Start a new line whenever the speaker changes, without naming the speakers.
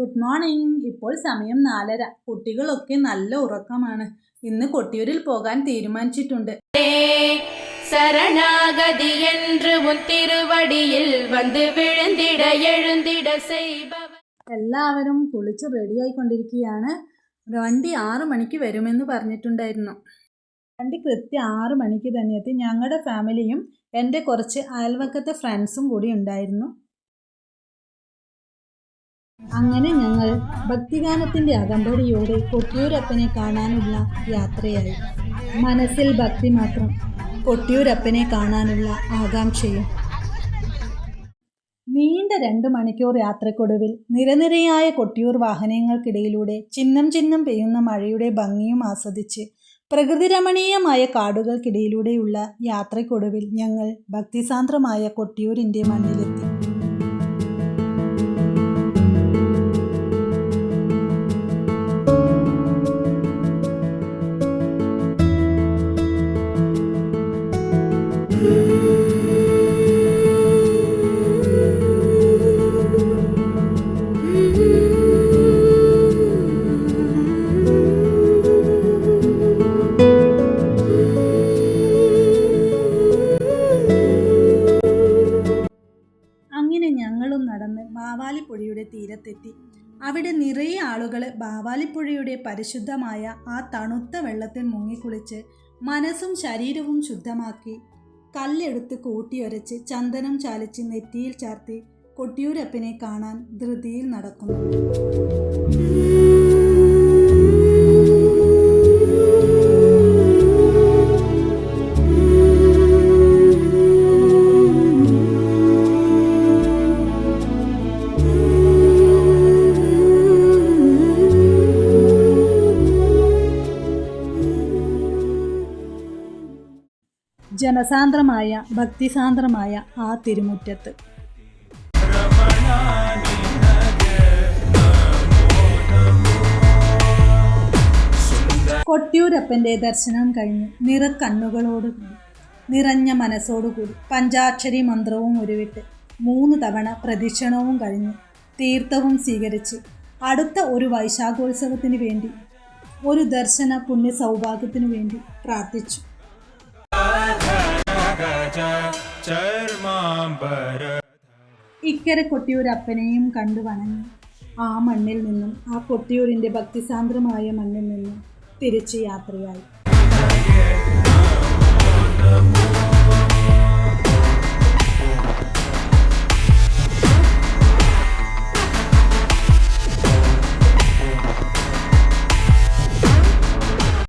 Good morning ഇപ്പോൾ സമയം നാലര കുട്ടികളൊക്കെ നല്ല ഉറക്കമാണ് ഇന്ന് കൊട്ടിയൂരിൽ പോകാൻ തീരുമാനിച്ചിട്ടുണ്ട്
சரணாகதி என்று உன் திருவடியில் வந்து விழுந்திட எழுந்திட செய்பவர்
എല്ലാവരും കുളിച്ച് റെഡിയായിക്കൊണ്ടിരിക്കുകയാണ് വണ്ടി ആറ് മണിക്ക് വരുമെന്ന് പറഞ്ഞിട്ടുണ്ടായിരുന്നു വണ്ടി കൃത്യം ആറ് മണിക്ക് തന്നെ എത്തി ഞങ്ങളുടെ ഫാമിലിയും എൻ്റെ കുറച്ച് അയൽവക്കത്തെ ഫ്രണ്ട്സും കൂടി ഉണ്ടായിരുന്നു അങ്ങനെ ഞങ്ങൾ ഭക്തിഗാനത്തിന്റെ അകമ്പടിയോടെ കൊട്ടിയൂരപ്പനെ കാണാനുള്ള യാത്രയായി. മനസ്സിൽ ഭക്തി മാത്രം കൊട്ടിയൂരപ്പനെ കാണാനുള്ള ആകാംക്ഷയും. നീണ്ട രണ്ട് മണിക്കൂർ യാത്രക്കൊടുവിൽ നിരനിരയായ കൊട്ടിയൂർ വാഹനങ്ങൾക്കിടയിലൂടെ ചിഹ്നം ചിഹ്നം പെയ്യുന്ന മഴയുടെ ഭംഗിയും ആസ്വദിച്ച് പ്രകൃതിരമണീയമായ കാടുകൾക്കിടയിലൂടെയുള്ള യാത്രക്കൊടുവിൽ ഞങ്ങൾ ഭക്തിസാന്ദ്രമായ കൊട്ടിയൂരിന്റെ മണ്ണിലെത്തി. ഞങ്ങളും നടന്ന് ബാവാലിപ്പുഴയുടെ തീരത്തെത്തി. അവിടെ നിറയെ ആളുകൾ ബാവാലിപ്പുഴയുടെ പരിശുദ്ധമായ ആ തണുത്ത വെള്ളത്തിൽ മുങ്ങിക്കുളിച്ച് മനസ്സും ശരീരവും ശുദ്ധമാക്കി കല്ലെടുത്ത് കൂട്ടിയൊരച്ച് ചന്ദനം ചാലിച്ച് നെറ്റിയിൽ ചാർത്തി കൊട്ടിയൂരപ്പനെ കാണാൻ ധൃതിയിൽ നടക്കുന്നു. ജനസാന്ദ്രമായ ഭക്തിസാന്ദ്രമായ ആ തിരുമുറ്റത്ത്. കൊട്ടിയൂരപ്പന്റെ ദർശനം കഴിഞ്ഞ് നിറക്കണ്ണുകളോടുകൂടി നിറഞ്ഞ മനസ്സോടുകൂടി പഞ്ചാക്ഷരി മന്ത്രവും ഉരുവിട്ട് മൂന്ന് തവണ പ്രദക്ഷിണവും കഴിഞ്ഞ് തീർത്ഥവും സ്വീകരിച്ച് അടുത്ത ഒരു വൈശാഖോത്സവത്തിന് വേണ്ടി ഒരു ദർശന പുണ്യ സൗഭാഗ്യത്തിനു വേണ്ടി പ്രാർത്ഥിച്ചു. ഇക്കരെ കൊട്ടിയൂരപ്പനെയും കണ്ടു വണങ്ങി. ആ മണ്ണിൽ നിന്നും ആ കൊട്ടിയൂരിന്റെ ഭക്തിസാന്ദ്രമായ മണ്ണിൽ നിന്നും തിരിച്ച് യാത്രയായി.